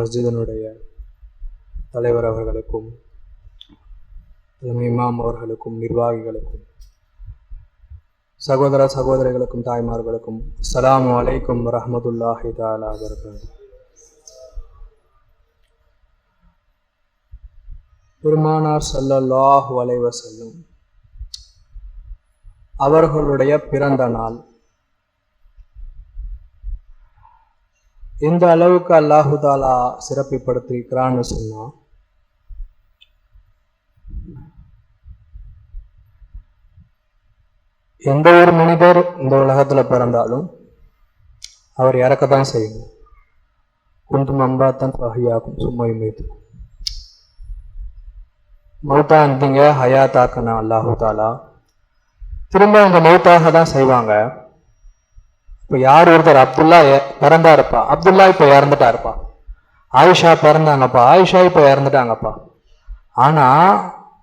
மஸ்ஜிதனுடைய தலைவர் அவர்களுக்கும் தலைமை இமாம் அவர்களுக்கும் நிர்வாகிகளுக்கும் சகோதர சகோதரிகளுக்கும் தாய்மார்களுக்கும் சலாம் அலைக்கும் ரஹமதுல்லாஹி தாலா அவர்கள் பெருமானார் ஸல்லல்லாஹு அலைஹி அவர்களுடைய பிறந்த நாள் எந்த அளவுக்கு அல்லாஹுதாலா தாலா சொன்னால் எந்த ஒரு மனிதர் இந்த உலகத்தில் பிறந்தாலும் அவர் இறக்கத்தான் செய்யணும். குந்தும் அம்பாத்தான் பகையாக்கும் சும்மை மீது மௌத்தா இருந்தீங்க ஹயாத்தாக்கனா அல்லாஹு தாலா. திரும்ப அவங்க மௌத்தாக தான் செய்வாங்க. இப்போ யார் ஒருத்தர் அப்துல்லா பிறந்தா இருப்பா அப்துல்லா இப்போ இறந்துட்டா இருப்பா ஆயிஷா பிறந்தாங்கப்பா. ஆயிஷா இப்போ இறந்துட்டாங்கப்பா. ஆனா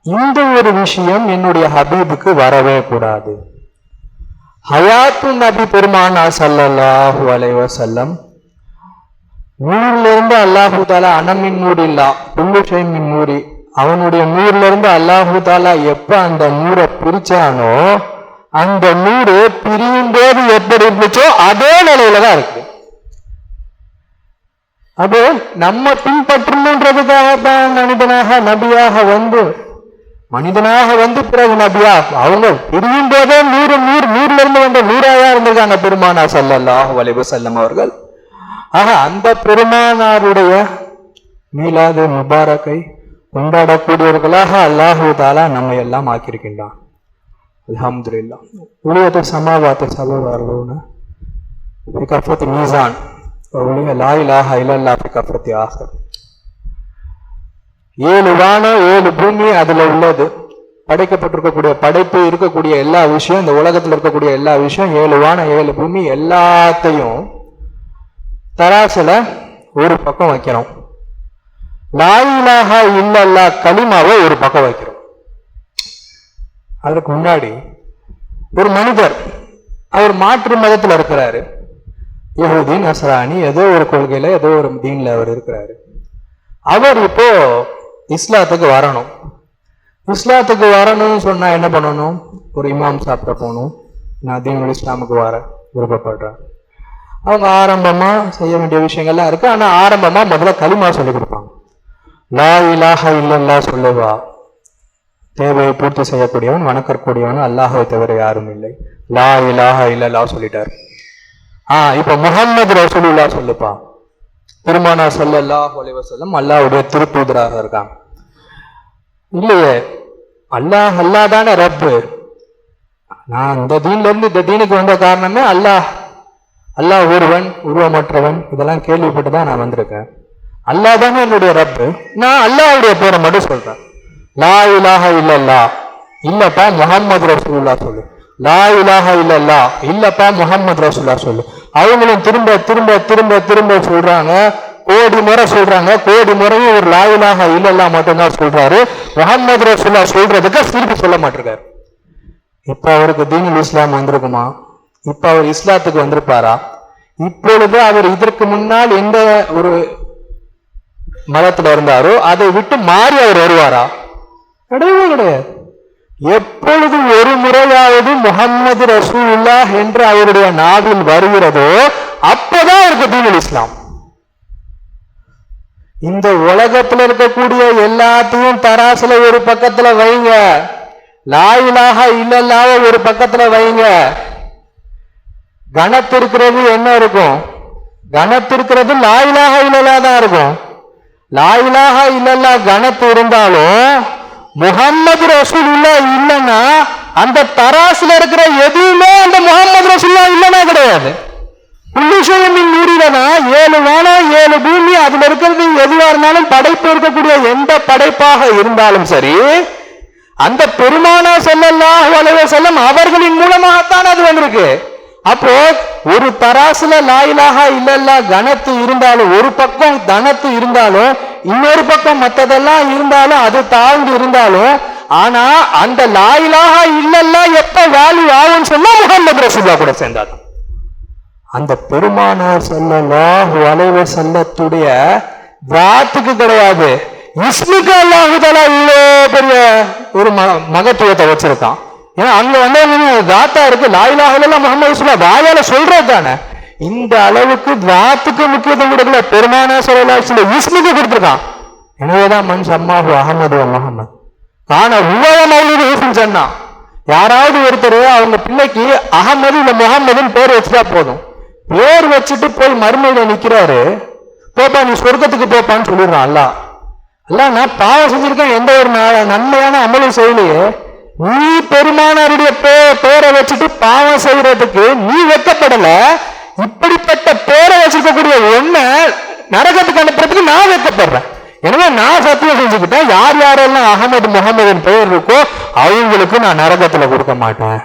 இந்த ஒரு விஷயம் என்னுடைய ஹபீபுக்கு வரவே கூடாது. ஹயாத்து நபி பெருமானா சல்லாஹு அலைஹி செல்லம் நூறுல அல்லாஹு தாலா அனமின் நூறு இல்லா புல்லுஷை மின் நூறி. அவனுடைய நூறிலிருந்து அல்லாஹு தாலா எப்ப அந்த நூரை பிரிச்சானோ அந்த நூறு பிரியும் போது எப்படி இருந்துச்சோ அதே நிலையில தான் இருக்கு அது நம்ம பின்பற்றணுன்றதுக்காக தான் மனிதனாக நபியாக வந்து மனிதனாக வந்து பிறகு நபியா அவங்க பிரியும் போதே நூறு நூறு நூறுல இருந்து வந்த நூறாயா இருந்திருக்காங்க பெருமானா சல்லாஹ் வலிபு செல்லம் அவர்கள். ஆக அந்த பெருமானாருடைய மீளாது முபாரக்கை கொண்டாடக்கூடியவர்களாக அல்லாஹு தாலா நம்ம எல்லாம் ஆக்கியிருக்கின்றான். அல்ஹம்துலில்லாஹ் உலகத்தை சமாவாத்த சபவார்களோன்னு கஃபத் மீசான் உலக லா இலாஹ இல்லல்லா ஃபி கஃபத்தி ஆஹர் ஏழு வானம் ஏழு பூமி அதுல உள்ளது படைக்கப்பட்டிருக்கக்கூடிய படைப்பு இருக்கக்கூடிய எல்லா விஷயம் இந்த உலகத்துல இருக்கக்கூடிய எல்லா விஷயம் ஏழு வானம் ஏழு பூமி எல்லாத்தையும் தராசில ஒரு பக்கம் வைக்கிறோம் லாயிலாக இல்லல்லா களிமாவை ஒரு பக்கம் வைக்கிறோம் அதற்கு முன்னாடி ஒரு மனிதர் அவர் மாற்று மதத்தில் இருக்கிறாரு. யஹூதி நசராணி ஏதோ ஒரு கொள்கையில ஏதோ ஒரு தீன்ல அவர் இருக்கிறாரு. அவர் இப்போ இஸ்லாத்துக்கு வரணும். இஸ்லாத்துக்கு வரணும்னு சொன்னா என்ன பண்ணணும்? ஒரு இமாம் சாப்பிட போகணும். நான் தீனுல் இஸ்லாமுக்கு வர விருப்பப்படுறேன். அவங்க ஆரம்பமா செய்ய வேண்டிய விஷயங்கள்லாம் இருக்கு. ஆனா ஆரம்பமா முதல்ல களிமா சொல்லி கொடுப்பாங்க. லா இலாஹ இல்லல்லா சொல்லுவா. தேவையை பூர்த்தி செய்யக்கூடியவன் வணக்கக்கூடியவன் அல்லாஹை தவிர யாரும் இல்லை. லா இலாஹ இல்லல்லா சொல்லிட்டார். ஆ இப்ப முஹம்மது ரசூலுல்லா சொல்லுப்பா. பெருமானா ஸல்லல்லாஹு அலைஹி செல்லும் அல்லாஹுடைய திருப்பூதராக இருக்கான் இல்லையே அல்லாஹ் அல்லாஹ் தானே ரப்பு. நான் இந்த தீன்ல இருந்து இந்த தீனுக்கு வந்த காரணமே அல்லாஹ். அல்லாஹ் ஒருவன் உருவமற்றவன் இதெல்லாம் கேள்விப்பட்டு தான் நான் வந்திருக்கேன். அல்லாஹ் தானே என்னுடைய ரப்பு. நான் அல்லாஹ்வுடைய பேரை மட்டும் சொல்றேன். லா இலாக இல்லல்லா. இல்லப்பா முஹம்மது ரசூல்லா சொல்லு. லா இலாக இல்லல்லா. இல்லப்பா முஹம்மது ரசூல்லா சொல்லு. அவங்களும் திரும்ப திரும்ப திரும்ப திரும்ப சொல்றாங்க. கோடி முறை சொல்றாங்க. கோடி முறையும் ஒரு லாயிலாக இல்லல்லா மட்டும்தான் சொல்றாரு. முஹம்மது ரசூல்லா சொல்றதுக்கு திருப்பி சொல்ல மாட்டிருக்காரு. இப்ப அவருக்கு தீனுல் இஸ்லாம் வந்திருக்குமா? இப்ப அவர் இஸ்லாத்துக்கு வந்திருப்பாரா? இப்பொழுது அவர் இதற்கு முன்னால் எந்த ஒரு மதத்துல இருந்தாரோ அதை விட்டு மாறி அவர் வருவாரா? கிடையவே கிடையாது. எப்பொழுது ஒரு முறையாவது முகம்மது ரசூல்லா என்று அவருடைய நாவில் வருகிறதோ அப்பதான் இருக்கு தீனுல் இஸ்லாம். இந்த உலகத்துல இருக்கக்கூடிய எல்லாத்தையும் தராசுல ஒரு பக்கத்துல வைங்க. லாயிலாக இல்லல்லாவ ஒரு பக்கத்துல வைங்க. கணத்திருக்கிறது என்ன இருக்கும்? கணத்திருக்கிறது லாயிலாக இல்லலா தான் இருக்கும். லாயிலாக இல்லல்லா கணத்து இருந்தாலும் முகம்மது ரசூலுல்லா இல்லைன்னா அந்த தராசுல இருக்கிற எதுவுமே அந்த முகம்மது ரசூல்லா இல்லைன்னா கிடையாது. புல்லுஷயமின் நூறிலனா ஏழு வானம் ஏழு பூமி அதுல இருக்கிறது எதுவா இருந்தாலும் படைப்பு இருக்கக்கூடிய எந்த படைப்பாக இருந்தாலும் சரி அந்த பெருமானா ஸல்லல்லாஹு அலைஹி அவர்களின் மூலமாகத்தான் அது வந்திருக்கு. அப்போ ஒரு தராசுல லாயிலாக இல்லல்லா கனத்து இருந்தாலும் ஒரு பக்கம் தனத்து இருந்தாலும் இன்னொரு பக்கம் மத்ததெல்லாம் இருந்தாலும் அது தாழ்ந்து இருந்தாலும் ஆனா அந்த லாயிலாக இல்லல்லா எப்ப வேல்யூ ஆகும்னு சொன்னா முகமது ரசூல்லா கூட சேர்ந்தார் அந்த பெருமானார் ஸல்லல்லாஹு அலைஹி வஸல்லத்துடைய வாத்துக்கு கிடையாது. இஸ்முக்கு அல்லாஹு தஆலா இவ்வளோ பெரிய ஒரு மகத்துவத்தை வச்சிருக்கான். ஏன்னா அங்கே வந்து தாத்தா இருக்கு லாயிலாகலாம் முகமது சொல்ல வாயால சொல்றது தானே? இந்த அளவுக்கு தாத்துக்கு முக்கியத்துவம் கொடுக்கல பெருமானா சொல்லலாம் இஸ்முக்கு கொடுத்துருக்கான். எனவேதான் மண் சம்மாஹு அகமது முகமது ஆனா உவய மௌலிக ஹூசன் சொன்னான் யாராவது ஒருத்தர் அவங்க பிள்ளைக்கு அகமது இல்ல முகமதுன்னு பேர் வச்சுட்டா போதும். பேர் வச்சுட்டு போய் மறுமையில நிக்கிறாரு போப்பா நீ சொர்க்கத்துக்கு போப்பான்னு சொல்லிடுறான் அல்லாஹ். அல்ல நான் பாவம் செஞ்சிருக்கேன் எந்த ஒரு ந- நன்மையான அமலும் செய்யலையே. நீ பெருமானாருடைய பேரை வச்சுட்டு பாவம் செய்யறதுக்கு நீ வெக்கப்படல. இப்படிப்பட்ட பேரை வச்சிருக்கக்கூடிய ஒன்ன நரகத்துக்கு அனுப்புறதுக்கு நான் வெக்கப்படுறேன். எனவே நான் சத்தியம் செஞ்சுக்கிட்டேன் யார் யாரெல்லாம் அகமது முகமதின் பெயர் இருக்கோ அவங்களுக்கு நான் நரகத்துல கொடுக்க மாட்டேன்.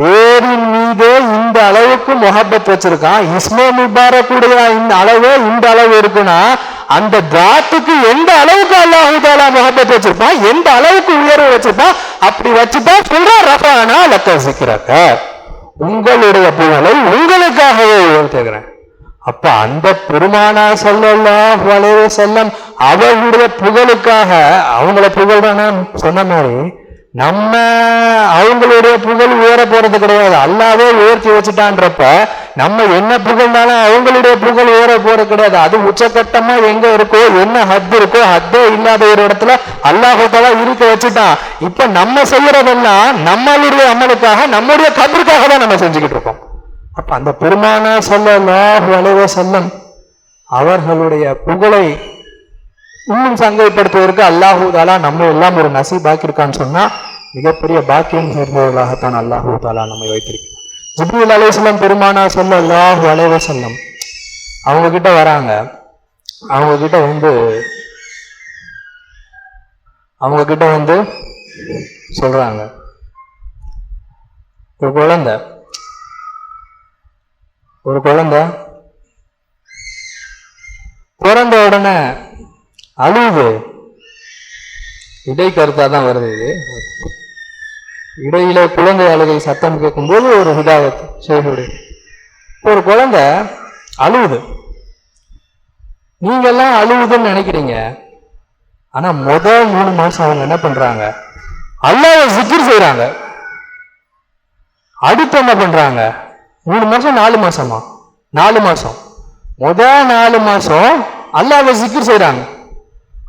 பேரின் மீதே இந்த அளவுக்கு முகப்பத் வச்சிருக்கான். இஸ்மே முபாரக்குடைய இந்த அளவு இந்த அளவு இருக்குன்னா அந்த தாத்துக்கு எந்த அளவுக்கு அல்லாஹு தாலா முகப்பத் வச்சிருப்பான்? எந்த அளவுக்கு உயர்வு வச்சிருப்பான்? அப்படி வச்சுதான் சொல்றா ரஃபானா லக்க சிக்கிறக்க உங்களுடைய புகழை உங்களுக்காகவே உயர்த்துகிறேன். அப்ப அந்த பெருமானா ஸல்லல்லாஹு வளைவு செல்லம் அவர்களுடைய புகழுக்காக அவங்கள புகழ்றான? சொன்ன மாதிரி நம்ம அவங்களுடைய புகழ் உயர போறது கிடையாது. அல்லாவே உயர்த்தி வச்சுட்டான்றப்ப நம்ம என்ன புகழ்னாலும் அவங்களுடைய புகழ் உயர போறது கிடையாது. அது உச்சக்கட்டமா எங்க இருக்கோ என்ன ஹத் இருக்கோ ஹத்தே இல்லாத ஒரு இடத்துல அல்லாஹால இருக்க வச்சுட்டான். இப்ப நம்ம செய்யறதெல்லாம் நம்மளுடைய அமலுக்காக நம்முடைய கபருக்காக தான் நம்ம செஞ்சுக்கிட்டு இருக்கோம். அப்ப அந்த பெருமானா ஸல்லல்லாஹு அலைவ செல்லம் அவர்களுடைய புகழை இன்னும் சங்கைப்படுத்துவதற்கு அல்லாஹூதாலா நம்ம எல்லாம் ஒரு நசீபாக்கியிருக்கான்னு சொன்னா மிகப்பெரிய பாக்கியம் சேர்ந்தவர்களாகத்தான் அல்லாஹூதாலா நம்மை வைத்திருக்கிறார். ஜிப்ரீல் அலைஹிஸ்ஸலாம் பெருமானா சொல்ல அலைஹி அலைவசல்லம் அவங்க கிட்ட வராங்க. அவங்க கிட்ட வந்து அவங்க கிட்ட வந்து சொல்றாங்க. ஒரு குழந்தை. ஒரு குழந்தை. பிறந்த உடனே அழுவுது இடை கருத்தா தான் வருது இது. இடையில குழந்தை அழுகை சத்தம் கேட்கும்போது ஒரு ஹிதாயத் செய்து ஒரு குழந்தை அழுவுது. நீங்க எல்லாம் அழுவுதுன்னு நினைக்கிறீங்க. ஆனா முதல் மூணு மாசம் அவங்க என்ன பண்றாங்க? அல்லாத சிக்கிர் செய்யறாங்க அடுத்து என்ன பண்றாங்க? மூணு மாசம் நாலு மாசமா? நாலு மாசம். முதல் நாலு மாசம் அல்லாத சிக்கிர் செய்யறாங்க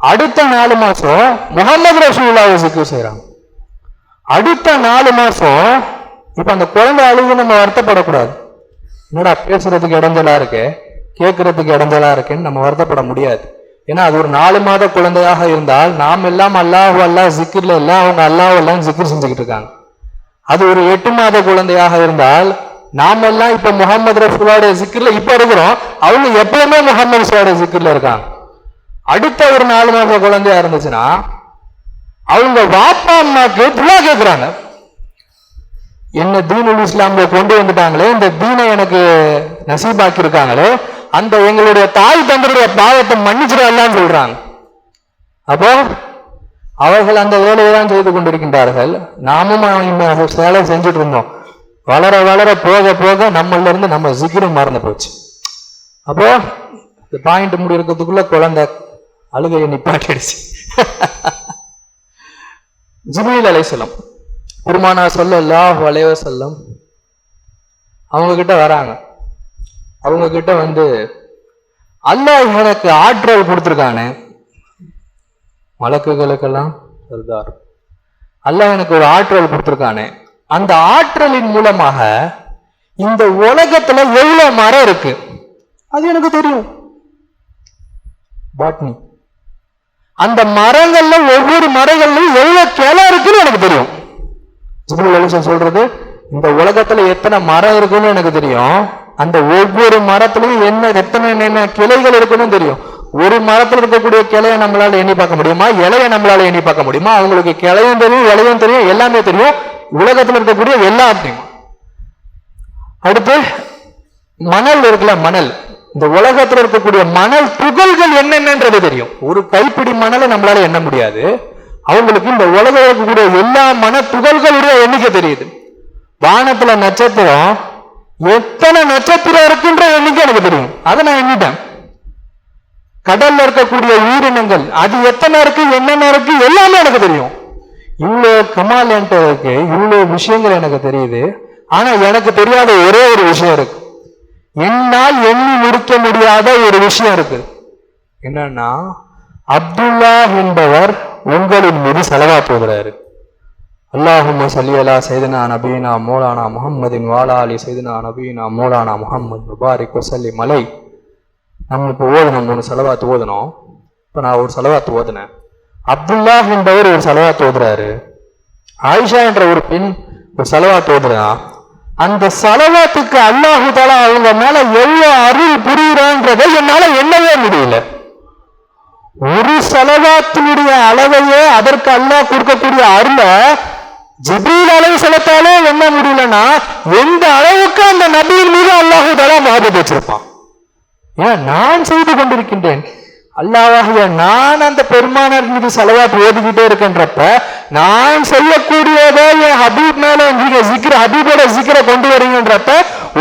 அடுத்த நாலு மாசம் முகமது ரசூல்லாவை ஜிக்ர் செய்யறாங்க அடுத்த நாலு மாசம் இப்ப அந்த குழந்தை அழுது நம்ம வருத்தப்படக்கூடாது. என்னடா பேசுறதுக்கு இடைஞ்சலா இருக்கு? கேட்கறதுக்கு இடைஞ்சலா இருக்குன்னு நம்ம வருத்தப்பட முடியாது. ஏன்னா அது ஒரு நாலு மாத குழந்தையாக இருந்தால் நாம் எல்லாம் அல்லாஹ் அல்லாஹ் ஜிக்கிர்ல எல்லாம் அவங்க அல்லாஹ் எல்லாம் ஜிக்கிர் செஞ்சுக்கிட்டு இருக்காங்க. அது ஒரு எட்டு மாத குழந்தையாக இருந்தால் நாம் எல்லாம் இப்ப முகமது ரசூலாடைய ஜிக்கிர்ல இப்ப இருக்கிறோம். அவங்க எப்பவுமே முகமது ரசூலாடைய ஜிக்கிர்ல இருக்காங்க. அடுத்த ஒரு நாலு மாச குழந்தையா இருந்துச்சுன்னா அவங்க வாப்பா அம்மாக்கு துவா கேட்கிறாங்க என்ன தீனுல் இஸ்லாம்ல கொண்டு வந்துட்டாங்களே இந்த தீனை எனக்கு நசீபாக்கி இருக்காங்களே அந்த எங்களுடைய தாய் தந்தருடைய பாவத்தை மன்னிச்சிடலாம்னு சொல்றாங்க. அப்போ அவர்கள் அந்த வேலையை தான் செய்து கொண்டிருக்கின்றார்கள். நாமும் இந்த வேலை செஞ்சுட்டு இருந்தோம். வளர வளர போக போக நம்மள இருந்து நம்ம சிக்கிரம் மறந்து போச்சு. அப்போ இந்த பாயிண்ட் முடிக்கிறதுக்குள்ள குழந்தை அழுகையை நிப்பாட்டிடுச்சு. ஜிப்ரீல் அலைஹிஸ்ஸலாம் பெருமானா சொல்லல்லா வளைவ வஸல்லம் அவங்க கிட்ட வராங்க. அவங்க கிட்ட வந்து அல்லாஹ் எனக்கு ஆற்றல் கொடுத்துருக்கானே. மலக்குகளுக்கெல்லாம் சொல்றார் அல்லாஹ் எனக்கு ஒரு ஆற்றல் கொடுத்துருக்கானே. அந்த ஆற்றலின் மூலமாக இந்த உலகத்துல எவ்வளவு மரம் இருக்கு? அது எனக்கு தெரியும். பாட்னி. அந்த மரங்கள்ல ஒவ்வொரு மரங்கள்லயும் எவ்வளவு கிளை இருக்குன்னு எனக்கு தெரியும். ஜிப்ரீல் சொல்றது இந்த உலகத்துல எத்தனை மரம் இருக்குன்னு எனக்கு தெரியும். அந்த ஒவ்வொரு மரத்துலயும் என்ன எத்தனை என்ன கிளைகள் இருக்குன்னு தெரியும். ஒரு மரத்துல இருக்கக்கூடிய கிளையை நம்மளால எண்ணி பார்க்க முடியுமா? இலைய நம்மளால எண்ணி பார்க்க முடியுமா? அவங்களுக்கு கிளையும் தெரியும் இலையும் தெரியும் எல்லாமே தெரியும். உலகத்துல இருக்கக்கூடிய எல்லாத்தையும். அடுத்து மணல் இருக்குல்ல மணல். இந்த உலகத்தில் இருக்கக்கூடிய மணல் துகள்கள் என்னென்னன்றது தெரியும். ஒரு கைப்பிடி மணலை நம்மளால எண்ண முடியாது. அவங்களுக்கு இந்த உலகம் இருக்கக்கூடிய எல்லா மன துகள்களுடைய எண்ணிக்கை தெரியுது. வானத்துல நட்சத்திரம் எத்தனை நட்சத்திரம் இருக்குன்ற எண்ணிக்கை எனக்கு தெரியும். அதை நான் எண்ணிட்டேன். கடல்ல இருக்கக்கூடிய உயிரினங்கள் அது எத்தனை இருக்கு என்னென்ன இருக்கு எல்லாமே எனக்கு தெரியும். இவ்வளோ கமால் என்கிட்ட இருக்கு இவ்வளோ விஷயங்கள் எனக்கு தெரியுது. ஆனா எனக்கு தெரியாத ஒரே ஒரு விஷயம் இருக்கு. என்னால் எண்ணி முடிக்க முடியாத ஒரு விஷயம் இருக்கு. என்னன்னா அப்துல்லா என்பவர் உங்களின் மீது செலவா போகிறாரு அல்லாஹும் சலியலா செய்தனா சைதனா நபீனா மோலானா முகம்மதின் வாலா அலி சைதனா நபீனா மோலானா முகம்மது முபாரிக் வசல்லி மலை நம்ம இப்போ ஓதணும் மூணு செலவாத்து ஓதணும் இப்போ நான் ஒரு செலவாத்து ஓதுனேன். அப்துல்லா என்பவர் ஒரு செலவாத்து ஓதுறாரு ஆயிஷா என்ற ஒரு பெண் ஒரு செலவாத்து ஓதுறா அந்த செலவாத்துக்கு அல்லாஹு தாலா அவங்க மேல எவ்வளவு அருள் புரியுறான்றதை என்னால எண்ணவே முடியல. ஒரு செலவாத்தினுடைய அளவையே அதற்கு அல்லாஹ் கொடுக்கக்கூடிய அருளை ஜிப்ரீல் அளவு செலுத்தாலே என்ன முடியலன்னா எந்த அளவுக்கு அந்த நபியின் மீது அல்லாஹு தாலா மகபத் வச்சிருப்பான்? ஏன் நான் செய்து கொண்டிருக்கின்றேன்? அல்லாவாகிய நான் அந்த பெருமானார் மீது செலவாட்டு ஓதிக்கிட்டே இருக்கின்றப்ப நான் செய்யக்கூடியதை என் ஹபீப் மேல நீங்க சிக்கிர ஹபீபோட சிக்கிர கொண்டு வரீங்கன்றப்ப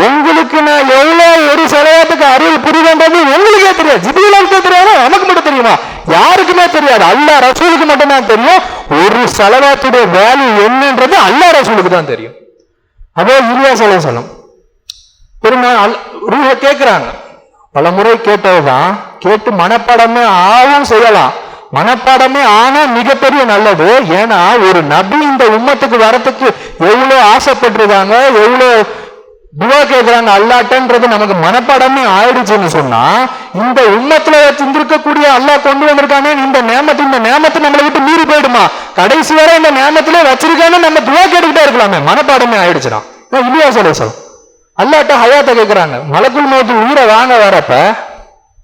உங்களுக்கு நான் எவ்வளவு ஒரு செலவாத்துக்கு அருள் புரியுதுன்றது உங்களுக்கே தெரியாது. ஜிபிலாவுக்கே தெரியாது நமக்கு மட்டும் தெரியுமா? யாருக்குமே தெரியாது. அல்லாஹ் ரசூலுக்கு மட்டும் தான் தெரியும். ஒரு செலவாத்துடைய வேல்யூ என்னன்றது அல்லாஹ் ரசூலுக்கு தான் தெரியும். அதே இலியாஸ் அலைஹிஸ்ஸலாம் பெருமாள் ரூஹ கேட்கிறாங்க பல முறை கேட்டதுதான் கேட்டு மனப்பாடமே ஆவும் செய்யலாம். மனப்பாடமே ஆனா மிகப்பெரிய நல்லது. ஏன்னா ஒரு நபி இந்த உம்மத்துக்கு வரத்துக்கு எவ்வளோ ஆசைப்பட்டிருக்காங்க எவ்வளோ துவா கேட்கிறாங்க அல்லாட்டன்றது நமக்கு மனப்பாடமே ஆயிடுச்சுன்னு சொன்னா இந்த உண்மத்துல சிந்திருக்கக்கூடிய அல்லா கொண்டு வந்திருக்கானே இந்த நேமத்து இந்த நேமத்தை நம்மளை விட்டு மீறி போயிடுமா? கடைசி வரை இந்த நேமத்துல வச்சிருக்கானே நம்ம துவா கேட்டுக்கிட்டே இருக்கலாமே மனப்பாடமே ஆயிடுச்சுனா இல்லையா சொல்ல? அல்லாட்ட ஹயாத்தை கேட்குறாங்க மலக்குள் மௌத்து உயிரை வாங்க வரப்ப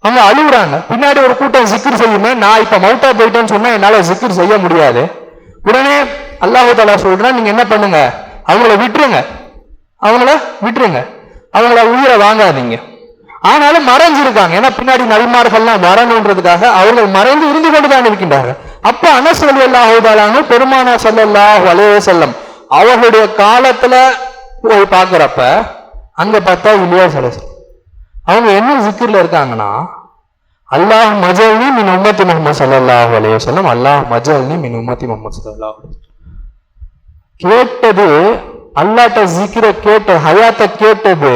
அவங்க அழுகுறாங்க பின்னாடி ஒரு கூட்டம் சிக்கர் செய்யுமே நான் இப்போ மௌத்தா போயிட்டேன்னு சொன்னால் என்னால் சிக்கர் செய்ய முடியாது. உடனே அல்லாஹு தாலா சொல்கிறேன் நீங்கள் என்ன பண்ணுங்க? அவங்கள விட்டுருங்க. அவங்கள விட்டுருங்க. அவங்கள உயிரை வாங்காதீங்க. ஆனாலும் மறைஞ்சிருக்காங்க. ஏன்னா பின்னாடி நல்மார்கள்லாம் வரணுன்றதுக்காக அவர்கள் மறைந்து இருந்து கொண்டுதான் இருக்கின்றார்கள். அப்போ அனஸ் அலி அல்லாஹு பெருமானா ஸல்லல்லாஹு அலைஹி செல்லம் அவர்களுடைய காலத்தில் போய் பார்க்குறப்ப அங்க பார்த்தா இலியாஸ் அலைஹிஸ்ஸலாம் அவங்க என்ன ஜிக்கிர்ல இருக்காங்கன்னா அல்லாஹ் மஜல்னி மின் உம்மத்தி முகமது சல்லாஹ் அலைஹி வஸல்லம் அல்லாஹ் மஜல்னி மின் உம்மத்தி முகமது ஸல்லல்லாஹு கேட்டது அல்லாட்ட ஜிக்கிர கேட்ட ஹயாத்தை கேட்டது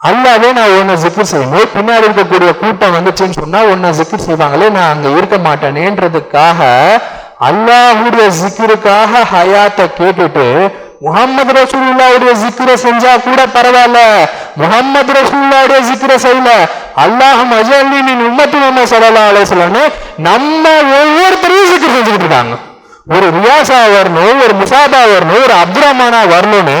அல்லாவே நான் உன்னை ஜிக்கிர் செய்யணும் பின்னாடி இருக்கக்கூடிய கூட்டம் வந்துச்சுன்னு சொன்னா உன்னை ஜிக்கிர் செய்வாங்களே நான் அங்க இருக்க மாட்டேனேன்றதுக்காக அல்லாஹுடைய ஜிக்கிருக்காக ஹயாத்தை கேட்டுட்டு முகமது ரசூல்லாவுடைய ஜிக்கிர செஞ்சா கூட பரவாயில்ல. முகமது ரசூல்லாவுடைய ஜிக்கிர செய்யல. அல்லாஹ் மஜல்லி மின் நம்ம சொல்லலாம் ஸல்லல்லாஹு நம்ம ஒவ்வொருத்தரையும் ஜிக்கிர் செஞ்சுக்கிட்டு இருக்காங்க. ஒரு ரியாசா வரணும் ஒரு முசாபா வரணும் ஒரு அப்துரமானா வரணும்னு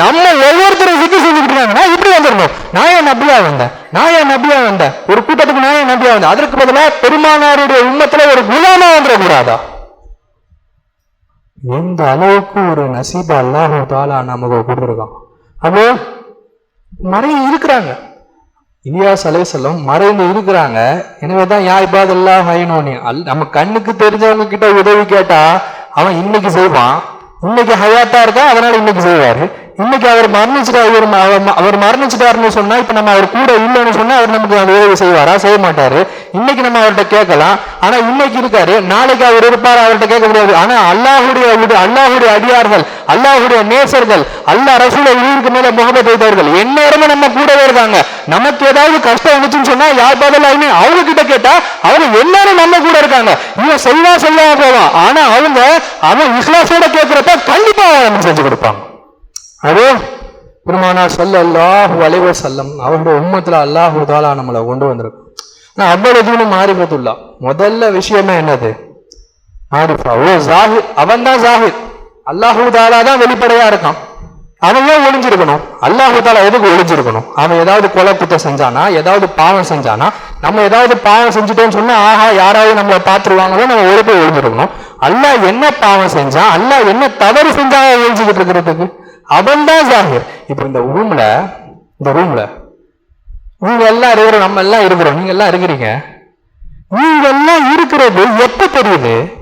நம்ம ஒவ்வொருத்தரும் சித்தி செஞ்சுக்கிட்டு இருக்காங்கன்னா இப்படி வந்துடணும்? நான் ஏன் நபியா வந்தேன்? நான் ஏன் நபியா வந்தேன்? ஒரு கூட்டத்துக்கு நான் என் நபியா வந்தேன்? அதற்கு பதிலாக பெருமானாருடைய உம்மத்துல ஒரு குலாமா வந்துடக்கூடாதா? எந்த அளவுக்கு ஒரு நசீப அல்லாஹு தாலா நமக்கு கொடுத்துருக்கான். அப்போ மறைய இருக்கிறாங்க. இலியாஸ் அலைஹிஸ்ஸலாம் மறைந்து இருக்கிறாங்க. எனவே தான் யா இபாதல்லா ஹயனோனி அல் நம்ம கண்ணுக்கு தெரிஞ்சவங்க கிட்ட உதவி கேட்டா அவன் இன்னைக்கு செய்வான். இன்னைக்கு ஹயாத்தா இருக்கா அதனால இன்னைக்கு செய்வாரு. இன்னைக்கு அவர் மரணிச்சுட்டா அவர் அவர் அவர் மரணிச்சுட்டாருன்னு சொன்னா இப்ப நம்ம அவர் கூட இல்லைன்னு சொன்னா அவர் நமக்கு அந்த உதவி செய்வாரா? செய்ய மாட்டாரு. இன்னைக்கு நம்ம அவர்கிட்ட கேட்கலாம். ஆனா இன்னைக்கு இருக்காரு. நாளைக்கு அவர் இருப்பார்? அவர்கிட்ட கேட்க முடியாது. ஆனா அல்லாஹுடைய உத- அல்லாஹுடைய அடியார்கள் அல்லாஹுடைய நேசர்கள் அல்லாஹ் ரசூல உயிருக்கு மேல முகமது வைத்தவர்கள் எந்நேரமும் நம்ம கூடவே இருக்காங்க. நமக்கு ஏதாவது கஷ்டம் வந்துச்சுன்னு சொன்னா யார் பதிலாக அவங்க கிட்ட கேட்டா அவங்க எல்லாரும் நம்ம கூட இருக்காங்க. இவன் செய்வா செய்யாம போவான் ஆனா அவங்க அவன் இஸ்லாசோட கேட்கிறப்ப கண்டிப்பா அவன் செஞ்சு கொடுப்பாங்க. அதே பெருமானார் ஸல்லல்லாஹு அலைஹி செல்லம் அவருடைய உம்மத்துல அல்லாஹு தாலா நம்மளை கொண்டு வந்திருக்கும். நான் அவ்வளவு மாறிபத்துல்லா முதல்ல விஷயமே என்னது? மாரிஃபா ஓ ஜாஹிர். அவன் தான் ஜாஹிர். அல்லாஹு தாலா தான் வெளிப்படையா இருக்கான். அவன் ஏன் ஒளிஞ்சிருக்கணும்? அல்லாஹு தாலா எதுக்கு ஒளிஞ்சிருக்கணும்? அவன் ஏதாவது கொலை குத்தம் செஞ்சானா? ஏதாவது பாவம் செஞ்சானா? நம்ம ஏதாவது பாவம் செஞ்சுட்டோம்னு சொன்னா ஆஹா யாராவது நம்மளை பார்த்துருவாங்களோ நம்ம ஒரு போய் ஒளிஞ்சிருக்கணும். அல்லாஹ் என்ன பாவம் செஞ்சான்? அல்லாஹ் என்ன தவறு செஞ்சா ஒழிஞ்சுக்கிட்டு இருக்கிறதுக்கு. அவன் தான் ஜாஹிர் இப்போ இந்த ரூம்ல இந்த ரூம்ல நீங்க எல்லாம் இருக்கிறோம் நம்ம எல்லாம் இருக்கிறோம். நீங்க எல்லாம் இருக்கிறீங்க. நீங்க எல்லாம் இருக்கிறது எப்ப தெரியுது?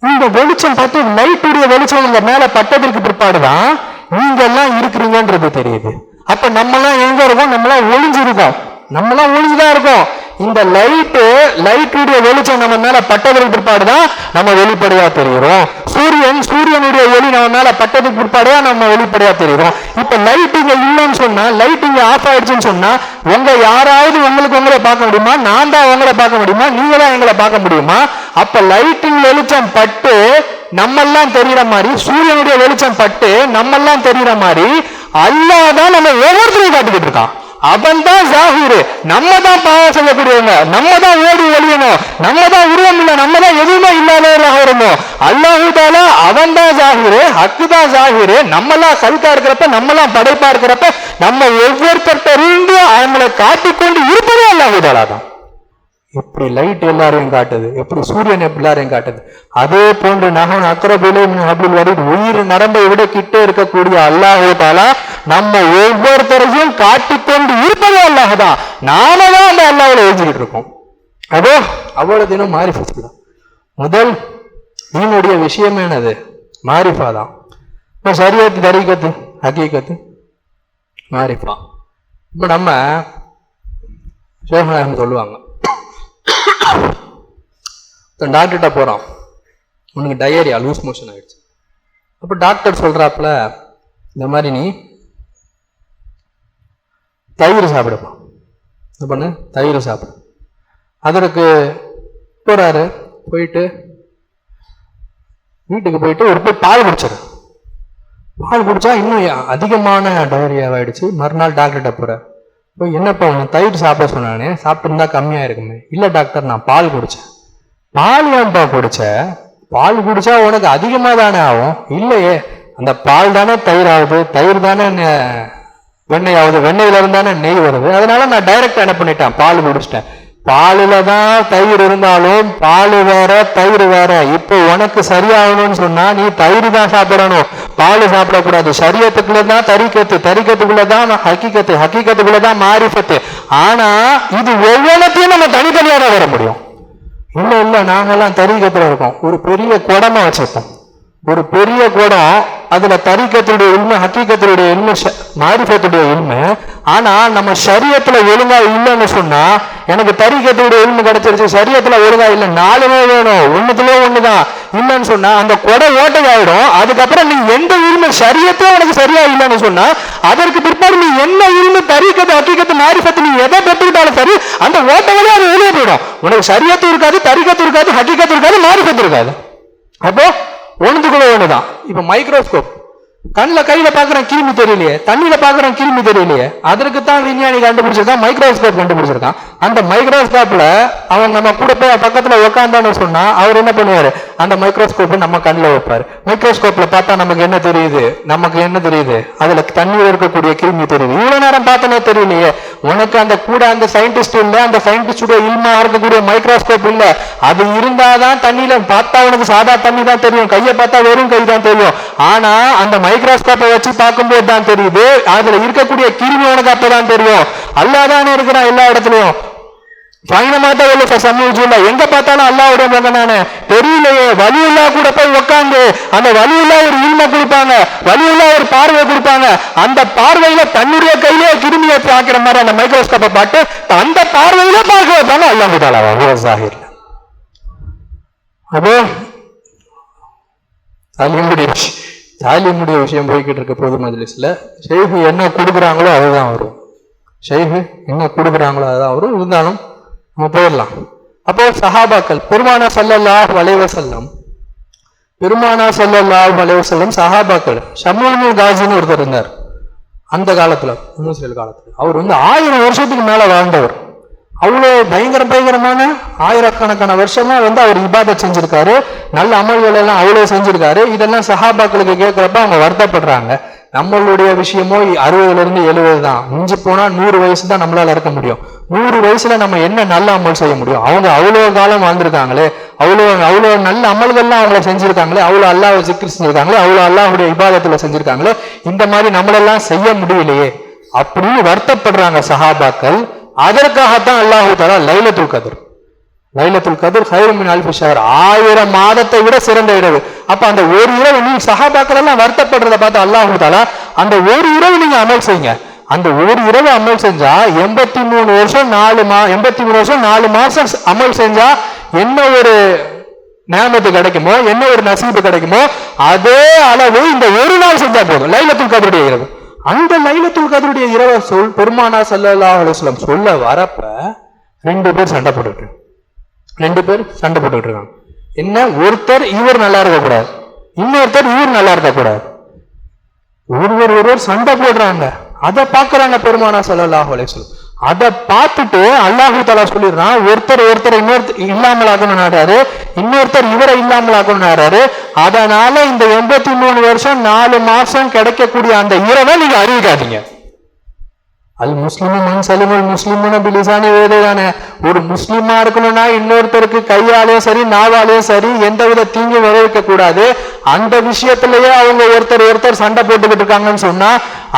இந்த வெளிச்சம் பார்த்து லைட்டுடைய வெளிச்சம் உங்க மேல பட்டதற்கு பிற்பாடுதான் நீங்க எல்லாம் இருக்கிறீங்கன்றது தெரியுது. அப்ப நம்மளாம் எங்க இருக்கோம்? நம்மளாம் ஒளிஞ்சிருக்கோம். நம்மளாம் ஒளிஞ்சுதான் இருக்கோம். இந்த லைட்டு லைட்டுடைய வெளிச்சம் நம்ம மேல பட்டதற்கு பிற்பாடு தான் நம்ம வெளிப்படையா தெரிகிறோம். சூரியன் சூரியனுடைய ஒளி நம்ம மேல பட்டதுக்கு பிற்பாடு தான் நம்ம வெளிப்படையா தெரிகிறோம். இப்ப லைட் இங்க இல்லைன்னு சொன்னா லைட் இங்க ஆஃப் ஆயிடுச்சுன்னு சொன்னா உங்க யாராவது உங்களுக்கு உங்களை பார்க்க முடியுமா? நான் தான் உங்களை பார்க்க முடியுமா? நீங்க தான் எங்களை பார்க்க முடியுமா? அப்ப லைட்டின் வெளிச்சம் பட்டு நம்மெல்லாம் தெரியற மாதிரி சூரியனுடைய வெளிச்சம் பட்டு நம்மெல்லாம் தெரியற மாதிரி அல்லாதான் நம்ம ஒவ்வொருத்தரையும் காட்டிக்கிட்டு இருக்கான். அவன் தான் ஜாகிரு. நம்ம தான் பாவம் செய்யக்கூடியவங்க. நம்ம தான் ஓடி ஒழியணும் நம்ம தான் உருவம் இல்லை. நம்ம தான் எதுவுமே இல்லாதவர்களாக வரணும் அல்லாஹூதால அவன் தான் ஜாகிரு ஹக்கு தான் ஜாகிரு. நம்மளாம் கருத்தா இருக்கிறப்ப நம்மளாம் படைப்பா இருக்கிறப்ப நம்ம ஒவ்வொருத்தர்கிட்ட அவங்களை காட்டிக்கொண்டு இருப்பதே அல்லாஹூதாலா தான். எப்படி லைட் எல்லாரையும் காட்டுது? எப்படி சூரியன் எல்லாரையும் காட்டுது? அதே போன்று நகன் அக்கரபிலே அப்துல் வரித் உயிர் நரம்பை விட கிட்டே இருக்கக்கூடிய அல்லாஹூதாலா நம்ம ஒவ்வொருத்தரையும் காட்டிக்கொண்டு இருப்பதே தான் நாம தான் அந்த அல்லாவில் எழுதிக்கிட்டு இருக்கோம். அதோ அவ்வளவு தினம் மாறிஃபா தான். முதல் நீனுடைய விஷயம் என்னது? மாரிஃபா தான். இப்போ சரியத்து தரிக்கத்து ஹக்கீக்கத்து மாரிஃபா. இப்போ நம்ம சேகநாயகம் சொல்லுவாங்க. டாக்டர்கிட்ட போகிறான் உனக்கு டயரியா லூஸ் மோஷன் ஆயிடுச்சு. அப்போ டாக்டர் சொல்கிறாப்புல இந்த மாதிரி நீ தயிர் சாப்பிடுப்பா என்ன பண்ண? தயிர் சாப்பிடும் அதற்கு போகிறாரு போயிட்டு வீட்டுக்கு போயிட்டு ஒரு போய் பால் குடிச்சிரு. பால் குடிச்சா இன்னும் அதிகமான டயரியாவாயிடுச்சு மறுநாள் டாக்டர்கிட்ட போற. போய் என்னப்பா உன் தயிர் சாப்பிட சொன்னானே? சாப்பிட்டுருந்தா கம்மியா இருக்குமே. இல்ல டாக்டர் நான் பால் குடிச்சேன். பால் ஏன்பா குடிச்ச? பால் குடிச்சா உனக்கு அதிகமாக தானே ஆகும்? இல்லையே. அந்த பால் தானே தயிர் ஆகுது. தயிர் தானே வெண்ணெய் ஆகுது வெண்ணெயில இருந்தானே நெய் வருது. அதனால நான் டைரக்டா என்ன பண்ணிட்டேன்? பால் முடிச்சிட்டேன் பாலில தான் தயிர் இருந்தாலும் பால் வேற தயிர் வேற. இப்போ உனக்கு சரியாகணும்னு சொன்னா நீ தயிர் தான் சாப்பிடணும். பால் சாப்பிடக்கூடாது. சரியத்துக்குள்ள தான் தரிக்கத்து தரிக்கத்துக்குள்ள தான் ஹக்கீக்கத்து ஹக்கீக்கத்துக்குள்ள தான் மாரிஃபத்து ஆனா இது ஒவ்வொன்றத்தையும் நம்ம தனித்தனியாக வர முடியும். இல்லை இல்லை நாங்கெல்லாம் தரிக்கத்துல இருக்கோம். ஒரு பெரிய குடமா வச்சிருக்கோம். ஒரு பெரிய குடம் அதுல தரிக்கத்துடைய உண்மை ஹக்கீக்கத்துடைய உண்மை மாரிஃபத்துடைய உண்மை. ஆனா நம்ம சரியத்துல ஒழுங்கா இல்லைன்னு சொன்னா எனக்கு தரிக்கத்துடைய உண்மை கிடைச்சிருச்சு சரியத்துல ஒழுங்கா இல்லை நாலுமே வேணும் ஒண்ணுத்துல ஒண்ணுதான். இல்லைன்னு சொன்னா அந்த கொடை ஓட்டையாயிடும். அதுக்கப்புறம் நீ எந்த உரிமை சரியத்தே உனக்கு சரியா இல்லைன்னு சொன்னா அதற்கு பிற்பாடு நீ என்ன உரிமை தரிக்கத்து அக்கீக்கத்து மாரிஃபத்து நீ எதை பெற்றுக்கிட்டாலும் சரி அந்த ஓட்டைகளே அது வெளியே போயிடும். உனக்கு சரியத்து இருக்காது தரிக்கத்து இருக்காது ஹக்கீக்கத்து இருக்காது மாரிஃபத்து இருக்காது. அப்போ ஒண்ணுக்குள்ள ஒண்ணுதான் இப்ப மைக்ரோஸ்கோப் கண்ணில் கையில பாக்குறேன் கிருமி தெரியலையே தண்ணியில பாக்குறேன் கிருமி தெரியலையே அதற்கு தான் விஞ்ஞானி கண்டுபிடிச்சிருக்கான் மைக்ரோஸ்கோப் கண்டுபிடிச்சிருக்கான். அந்த மைக்ரோஸ்கோப்ல அவன் நம்ம கூட போய் பக்கத்துல உக்காந்தான்னு சொன்னா அவர் என்ன பண்ணுவாரு? அந்த மைக்ரோஸ்கோப் நம்ம கண்ணில் வைப்பாரு. மைக்ரோஸ்கோப்ல பார்த்தா நமக்கு என்ன தெரியுது? நமக்கு என்ன தெரியுது? அதுல தண்ணியில் இருக்கக்கூடிய கிருமி தெரியுது. இவ்வளவு நேரம் பார்த்தனே தெரியலையே. உனக்கு அந்த கூட அந்த சயின்டிஸ்ட் இல்ல அந்த சயின்டிஸ்டுடைய இல்மா இருக்கக்கூடிய மைக்ரோஸ்கோப் இல்ல. அது இருந்தாதான் தண்ணியில பார்த்தா உனக்கு சாதா தண்ணி தான் தெரியும். கையை பார்த்தா வெறும் கை தான் தெரியும். ஆனா அந்த மைக்ரோஸ்கோப்பை வச்சு பார்க்கும்போது தான் தெரியுது. அதுல இருக்கக்கூடிய கிருமி உனக்கு அப்பதான் தெரியும். அல்லாதானே இருக்கிறான் எல்லா இடத்துலயும். பயணமாட்ட உள்ள சமூகத்துல எங்க பார்த்தாலும் அல்லாவுடைய மகனான தெரியலையே வலியுல்லா கூட போய் உக்காந்து அந்த வலியுல்லா ஒரு இல்மை கொடுப்பாங்க வலியுல்லா ஒரு பார்வை கொடுப்பாங்க. அந்த பார்வையில தன்னுடைய கையிலே கிருமியை பார்க்கிற மாதிரி அந்த மைக்ரோஸ்கோப்பை பார்த்து அந்த பார்வையில பார்க்க வைப்பாங்க அல்லாஹு தாலா ஜாகிர் அப்போ தாலிமுடைய விஷயம் தாலிமுடைய விஷயம் போய்கிட்டு இருக்க போது மஜ்லிஸ்ல ஷெய்ஃபு என்ன கொடுக்குறாங்களோ அதுதான் வரும். ஷெய்ஃபு என்ன கொடுக்குறாங்களோ அதுதான் வரும். இருந்தாலும் நம்ம போயிடலாம். அப்போ சஹாபாக்கள் பெருமானா சல்லல்லா வளைவ செல்லம் பெருமானா சல்லல்லா அலைஹி செல்லம் சஹாபாக்கள் ஷம்முல் காஜின்னு ஒருத்தர் இருந்தார். அந்த காலத்துல முஸ்லிம் காலத்துல. அவர் வந்து ஆயிரம் வருஷத்துக்கு மேல வாழ்ந்தவர். அவ்வளோ பயங்கர பயங்கரமான ஆயிரக்கணக்கான வருஷமா வந்து அவர் இபாதத் செஞ்சிருக்காரு. நல்ல அமல்கள் எல்லாம் அவ்வளோ செஞ்சிருக்காரு. இதெல்லாம் சஹாபாக்களுக்கு கேட்குறப்ப அவங்க வருத்தப்படுறாங்க. நம்மளுடைய விஷயமோ அறுபதுல இருந்து எழுபது தான். மிஞ்சி போனா நூறு வயசு தான் நம்மளால இருக்க முடியும். நூறு வயசுல நம்ம என்ன நல்ல அமல் செய்ய முடியும்? அவங்க அவ்வளோ காலம் வாழ்ந்திருக்காங்களே அவ்வளோ அவ்வளோ நல்ல அமல்கள்லாம் அவங்கள செஞ்சிருக்காங்களே அவ்வளோ அல்லாஹ் சிக்கர் செஞ்சிருக்காங்களே அவ்வளோ அல்லாஹுடைய இபாதத்துல செஞ்சிருக்காங்களே இந்த மாதிரி நம்மளெல்லாம் செய்ய முடியலையே அப்படின்னு வருத்தப்படுறாங்க சஹாபாக்கள். அதற்காகத்தான் அல்லாஹு தாலா லைலத்துல் கதிர். லைலத்துல் கதிர் ஹைரமின் அல்ஃபி ஷஹர். ஆயிரம் மாதத்தை விட சிறந்த இரவு. அப்ப அந்த ஒரு இரவு நீ சஹாபாக்கள் வருத்தப்படுறத பார்த்து அல்லாஹு தாலா அந்த ஒரு இரவு நீங்க அமல் செய்யுங்க. அந்த ஒரு இரவு அமல் செஞ்சா எண்பத்தி மூணு வருஷம் நாலு மா எண்பத்தி மூணு வருஷம் நாலு மாசம் அமல் செஞ்சா என்ன ஒரு நேமத்து கிடைக்குமோ என்ன ஒரு நசீபு கிடைக்குமோ அதே அளவு இந்த ஒரு நாள் செஞ்சா போதும். லைலத்துல் கதருடைய இரவு. அந்த லைலத்துல் கதருடைய இரவை சொல் பெருமானா சல்லா அலுவலம் சொல்ல வரப்ப ரெண்டு பேர் சண்டை போட்டுட்டு ரெண்டு பேர் சண்டை போட்டுக்கிட்டு இருக்காங்க. என்ன? ஒருத்தர் இவர் நல்லா இருக்கக்கூடாது இன்னொருத்தர் இவர் நல்லா இருக்கக்கூடாது ஒருவர் ஒருவர் சண்டை போடுறாங்க. அதை பார்க்கறாங்க பெருமானா ஸல்லல்லாஹு அலைஹி சொல்லு அதை பார்த்துட்டு அல்லாஹு தஆலா சொல்லிடுறான் ஒருத்தர் ஒருத்தர் இன்னொருத்தர் இல்லாமல் ஆகணும்னாரு இன்னொருத்தர் இவரை இல்லாமல் ஆகணும்னாரு அதனால இந்த எண்பத்தி மூணு வருஷம் நாலு மாசம் கிடைக்கக்கூடிய அந்த இரவை நீங்க அறிவிக்காதீங்க. அல் முஸ்லிமு மன் சலிமுல் முஸ்லிமுன பிலிசானி தானே ஒரு முஸ்லிமா இருக்கணும்னா இன்னொருத்தருக்கு கையாலேயும் சரி நாவாலேயும் சரி எந்த வித தீங்கு விளைவிக்க கூடாது. அந்த விஷயத்திலேயே அவங்க ஒருத்தர் ஒருத்தர் சண்டை போட்டுக்கிட்டு இருக்காங்கன்னு சொன்னா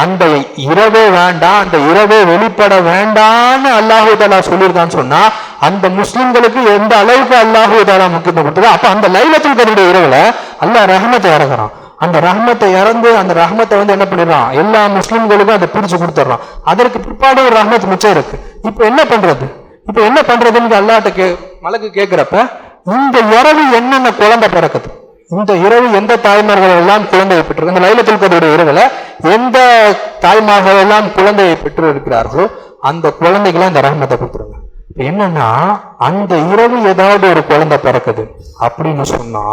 அந்த இரவே வேண்டாம் அந்த இரவே வெளிப்பட வேண்டாம்னு அல்லாஹு தாலா சொல்லியிருக்கான்னு சொன்னா அந்த முஸ்லிம்களுக்கு எந்த அளவுக்கு அல்லாஹு தாலா முக்கியத்துவம் கொடுத்தது அப்ப அந்த லைலத்தில் கருடைய இரவுல அல்லாஹ் ரஹமத்தை இறக்குறான். அந்த ரஹ்மத்தை இறந்து அந்த ரஹ்மத்தை வந்து என்ன பண்ணிடுறான்? எல்லா முஸ்லிம்களுக்கும் அதை பிரிச்சு கொடுத்துட்றான். அதற்கு பிற்பாடு ஒரு ரஹ்மத் மிச்சம் இருக்கு. இப்போ என்ன பண்றது? இப்போ என்ன பண்றதுன்னு அல்லாட்ட கே மலக்கு கேட்கிறப்ப இந்த இரவு என்னென்ன குழந்தை பிறக்குது? இந்த இரவு எந்த தாய்மார்கள் எல்லாம் குழந்தையை பெற்றிருக்கு இந்த லைலத்தில் கதையுடைய இரவுல எந்த தாய்மார்கள் எல்லாம் குழந்தையை பெற்று இருக்கிறார்களோ அந்த குழந்தைகளை அந்த ரஹ்மத்தை கொடுத்துருங்க. இப்ப என்னன்னா அந்த இரவு ஏதாவது ஒரு குழந்தை பிறக்குது அப்படின்னு சொன்னா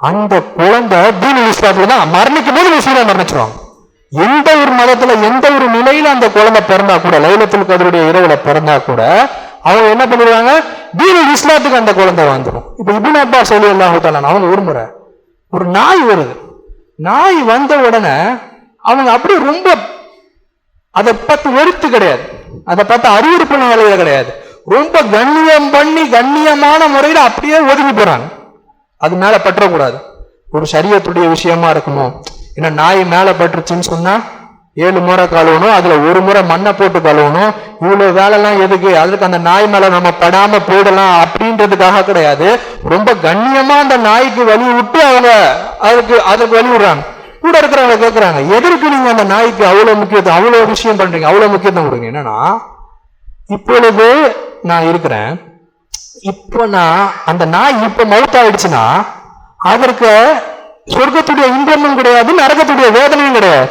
அந்த குழந்தை தீன இஸ்லாத்துல தான் மரணிக்கும் போது முஸ்லீமா மரணிச்சிருவாங்க. எந்த ஒரு மதத்துல எந்த ஒரு நிலையில அந்த குழந்தை பிறந்தா கூட லைலத்துல் கதருடைய இரவுல பிறந்தா கூட அவங்க என்ன பண்ணிடுவாங்க? தீன இஸ்லாத்துக்கு அந்த குழந்தை வந்துடும் இப்ப இபின் அப்பா சொல்லி எல்லாம் அவங்க ஒரு முறை ஒரு நாய் வருது. நாய் வந்த உடனே அவங்க அப்படியே ரொம்ப அதை பார்த்து வெறுத்து கிடையாது. அதை பார்த்து அறிவுறுப்பு நிலையில கிடையாது. ரொம்ப கண்ணியம் பண்ணி கண்ணியமான முறையில அப்படியே ஒதுங்கி போறாங்க. அது மேலே பற்றக்கூடாது. ஒரு சரியத்துடைய விஷயமா இருக்கணும். ஏன்னா நாய் மேலே பட்டுருச்சுன்னு சொன்னால் ஏழு முறை கழுவணும் அதில் ஒரு முறை மண்ணை போட்டு கழுவணும். இவ்வளோ வேலைலாம் எதுக்கு? அதுக்கு அந்த நாய் மேலே நம்ம படாமல் போயிடலாம் அப்படின்றதுக்காக கிடையாது. ரொம்ப கண்ணியமாக அந்த நாய்க்கு வழி விட்டு அவங்க அதுக்கு அதுக்கு வழி விடுறாங்க. கூட இருக்கிறவங்க கேட்குறாங்க எதற்கு நீங்கள் அந்த நாய்க்கு அவ்வளோ முக்கியத்துவம் அவ்வளோ விஷயம் பண்ணுறீங்க அவ்வளோ முக்கியத்துவம் கொடுங்க என்னன்னா இப்பொழுது நான் இருக்கிறேன். இப்போ நான் அந்த நாய் இப்ப மௌத்தாயிடுச்சுன்னா அதற்கு சொர்க்கத்துடைய இன்பமும் கிடையாது நரகத்துடைய வேதனையும் கிடையாது.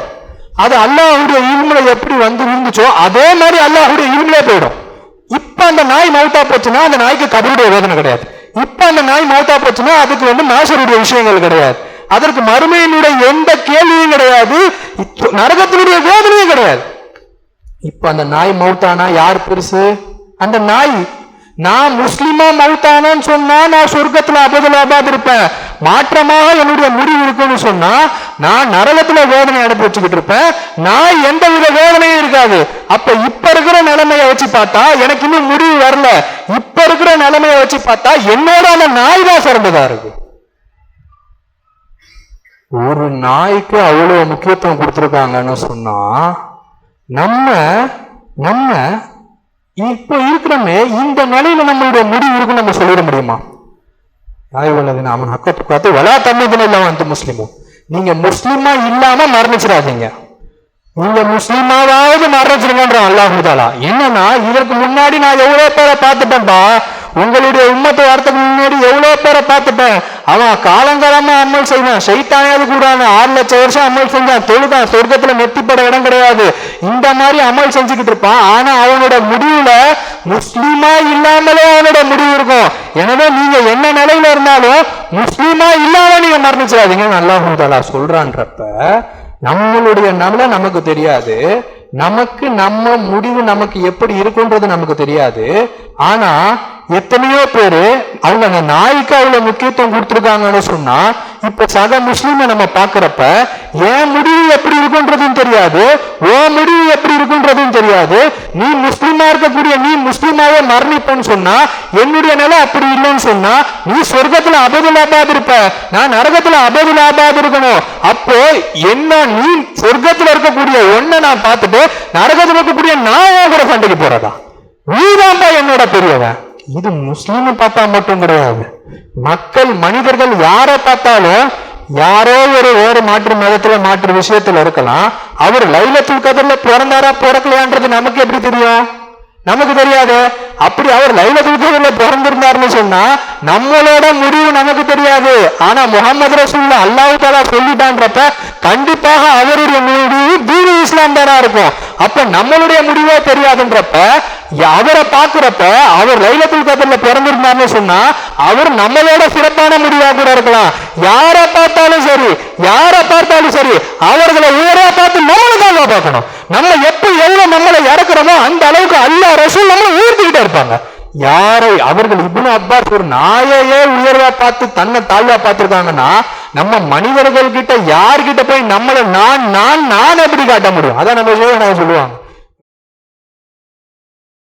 அது அல்லாஹுடைய இருமுறை எப்படி வந்து இருந்துச்சோ அதே மாதிரி அல்லாஹுடைய இருமலே போயிடும். இப்ப அந்த நாய் மவுத்தா போச்சுன்னா அந்த நாய்க்கு கபருடைய வேதனை கிடையாது. இப்ப அந்த நாய் மவுத்தா போச்சுன்னா அதுக்கு வந்து மாசருடைய விஷயங்கள் கிடையாது. அதற்கு மறுமையினுடைய எந்த கேள்வியும் கிடையாது இப்போ நரகத்தினுடைய வேதனையும் கிடையாது. இப்ப அந்த நாய் மவுத்தானா யார் பெருசு? அந்த நாய் நான் முஸ்லிமா மவுத்தானான்னு சொன்னா நான் சொர்க்கத்துல அபதலாபாத் இருப்பேன். மாற்றமாக என்னுடைய முடிவு இருக்குன்னு சொன்னா நான் நரகத்துல வேதனை அனுபவிச்சுக்கிட்டு இருப்பேன். நான் எந்த வித வேதனையும் இருக்காது. அப்ப இப்ப இருக்கிற நிலைமையை வச்சு பார்த்தா எனக்கு இன்னும் முடிவு வரல. இப்ப இருக்கிற நிலைமையை வச்சு பார்த்தா என்னோட அந்த நாய் தான் சிறந்ததா இருக்கு. ஒரு நாய்க்கு அவ்வளவு முக்கியத்துவம் கொடுத்துருக்காங்கன்னு சொன்னா நம்ம நம்ம இப்போ இருக்கிறோமே இந்த நிலையில நம்மளுடைய முடிவு இருக்குன்னு நம்ம சொல்லிட முடியுமா? ஆய்வுள்ளது நாம? ஹக்கத்து பார்த்து வலா தமிழ் இல்லாம அந்த முஸ்லீமும் நீங்க முஸ்லீமா இல்லாம மரணிச்சிடாதீங்க. நீங்க முஸ்லீமாவது மரணிச்சிருங்கன்றான் அல்லாஹுதாலா என்னன்னா இதற்கு முன்னாடி நான் எவ்வளவு பேரை பார்த்துட்டேன்பா? உங்களுடைய உம்மத்தை வரத்துக்கு முன்னாடி எவ்வளோ பேரை பார்த்துட்டேன் அவன் காலங்காலமாக அமல் செய்வான். சைத்தானது கூட ஆறு லட்சம் வருஷம் அமல் செஞ்சான். தொழுதான். சொர்க்கத்தில் நெத்திப்பட இடம் கிடையாது. இந்த மாதிரி அமல் செஞ்சுக்கிட்டு இருப்பான். ஆனால் அவனோட முடிவில் முஸ்லீமா இல்லாமலே அவனோட முடிவு இருக்கும். எனவே நீங்க என்ன நிலையில இருந்தாலும் முஸ்லீமா இல்லாம நீங்க மரணிச்சிடாதீங்க. நல்லா தாலா சொல்றான்றப்ப நம்மளுடைய நல நமக்கு தெரியாது. நமக்கு நம்ம முடிவு நமக்கு எப்படி இருக்குன்றது நமக்கு தெரியாது. ஆனா எத்தனையோ பேரு அவங்க அந்த நாய்க்கு அவ்வளவு முக்கியத்துவம் கொடுத்துருக்காங்கன்னு சொன்னா இப்ப சக முஸ்லீமை நம்ம பாக்குறப்ப என் முடிவு எப்படி இருக்குன்றதும் தெரியாது. ஓ முடிவு எப்படி இருக்குன்றதும் தெரியாது. நீ முஸ்லீமா இருக்கக்கூடிய நீ முஸ்லீமாவே மரணிப்பேன்னு சொன்னா என்னுடைய நிலை அப்படி இல்லைன்னு சொன்னா நீ சொர்க்கத்துல அபதுலாபாத் இருப்ப. நான் நரகத்துல அபதுலாபாத் இருக்கணும். அப்போ என்ன நீ சொர்க்கத்துல இருக்கக்கூடிய ஒன்ன நான் பார்த்துட்டு நரகத்துல இருக்கக்கூடிய நான் கூட சண்டைக்கு போறதா? நீதான்பா என்னோட பெரியவன். இது முஸ்லீமை பார்த்தா மட்டும் கிடையாது. மக்கள் மனிதர்கள் யாரை பார்த்தாலும் யாரோ ஒரு வேறு மாற்று மதத்துல மாற்று விஷயத்துல இருக்கலாம். அவர் லைலத்துல் கதிரில் பிறந்தாரா பிறக்கலையான்றது நமக்கு எப்படி தெரியும்? நமக்கு தெரியாது. அப்படி அவர் லைலத்துல் கதிரில் பிறந்திருந்தாருன்னு சொன்னா நம்மளோட முடிவு நமக்கு தெரியாது. ஆனா முகமது ரசூல்ல அல்லாஹு தாலா சொல்லிட்டான்றப்ப கண்டிப்பாக அவருடைய முடிவு தீனி இஸ்லாம் தானா இருக்கும். அப்ப நம்மளுடைய முடிவே தெரியாதுன்றப்ப அவரை பார்க்கிறப்ப அவர் லைலத்துல் கதர்ல பிறந்திருந்தார்னு சொன்னா அவர் நம்மளோட சிறப்பான முடிவா கூட இருக்கலாம். யாரை பார்த்தாலும் சரி யாரை பார்த்தாலும் சரி அவர்களை உயரா பார்த்து நம்மளும் தான் பார்க்கணும் நம்ம எப்ப எவ்வளவு நம்மளை இறக்குறோமோ அந்த அளவுக்கு அல்லாஹ் ரசூல் நம்மளை உயர்த்திக்கிட்டே இருப்பாங்க. யாரை அவர்கள் இப்னு அப்பாஸ் ஒரு நாயையே உயர்வா பார்த்து தன்னை தாழ்வா பார்த்திருக்காங்கன்னா நம்ம மனிதர்கள் கிட்ட யார்கிட்ட போய் நம்மளை நான் நான் நான் எப்படி காட்ட முடியும்? அதான் நம்ம சொல்லுவாங்க.